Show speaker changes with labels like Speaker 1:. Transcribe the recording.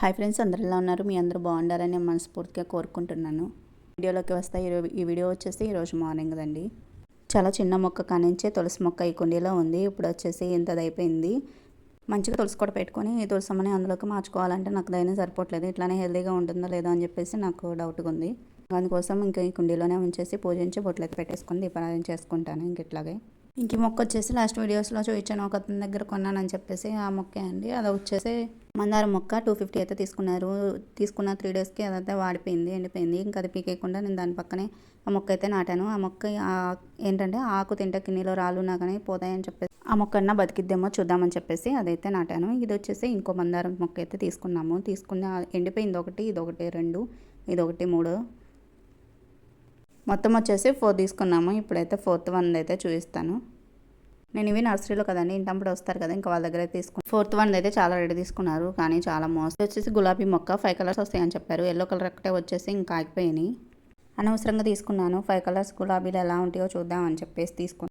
Speaker 1: Hi friends అందరు ఎలా ఉన్నారు? మీ అందరూ బాగుండాలని మనస్ఫూర్తిగా కోరుకుంటున్నాను. వీడియోలోకి వస్తే ఈరో- ఈ వీడియో వచ్చేసి ఈరోజు మార్నింగ్ అండి చాలా చిన్న మొక్క కానించే తులసి మొక్క ఈ కుండీలో ఉంది. ఇప్పుడు వచ్చేసి ఇంతది అయిపోయింది. మంచిగా తులసి కూడా పెట్టుకొని ఈ తులసమ్మని అందులోకి మార్చుకోవాలంటే నాకు దైనా సరిపోవట్లేదు. ఇట్లానే హెల్తీగా ఉంటుందో లేదో అని చెప్పేసి నాకు డౌట్గా ఉంది. అందుకోసం ఇంకా ఈ కుండీలోనే ఉంచేసి పూజించి బొట్లకి పెట్టేసుకొని దీపారాధన చేసుకుంటాను ఇంక ఇట్లాగే. ఇంక ఈ మొక్క వచ్చేసి లాస్ట్ వీడియోస్లో చూపించాను. ఒక అతని దగ్గర కొన్నానని చెప్పేసి ఆ మొక్కే అండి. అది వచ్చేసి మందారం మొక్క టూ ఫిఫ్టీ అయితే తీసుకున్నారు. తీసుకున్న త్రీ డేస్కి అదైతే వాడిపోయింది ఎండిపోయింది. ఇంకా అది పీకేయకుండా నేను దాని పక్కనే ఆ మొక్క అయితే నాటాను. ఆ మొక్క ఏంటంటే ఆకు తింటే కిన్నీలో రాళ్ళు ఉన్నా కానీ పోతాయని చెప్పేసి ఆ మొక్కన్నా బతికిద్దేమో చూద్దామని చెప్పేసి అదైతే నాటాను. ఇది వచ్చేసి ఇంకో మందారం మొక్క అయితే తీసుకున్నాము. తీసుకున్న ఎండిపోయింది ఒకటి ఇది ఒకటి రెండు ఇది ఒకటి మూడు. మొత్తం వచ్చేసి ఫోర్ తీసుకున్నాము. ఇప్పుడైతే ఫోర్త్ వన్ అయితే చూపిస్తాను. నేను ఇవి నర్సరీలో కదండి ఇంటప్పుడు వస్తారు కదా ఇంకా వాళ్ళ దగ్గర తీసుకున్నాను ఫోర్త్ వన్ అయితే చాలా రెడీ తీసుకున్నారు కానీ చాలా మోస్ట్ వచ్చేసి గులాబీ మొక్క ఫైవ్ కలర్స్ వస్తాయని చెప్పారు ఎల్లో కలర్ ఒకటే వచ్చేసి ఇంకా ఆగిపోయినాయి. అనవసరంగా తీసుకున్నాను ఫైవ్ కలర్స్ గులాబీలు ఎలా ఉంటాయో చూద్దాం అని చెప్పేసి తీసుకున్నాను.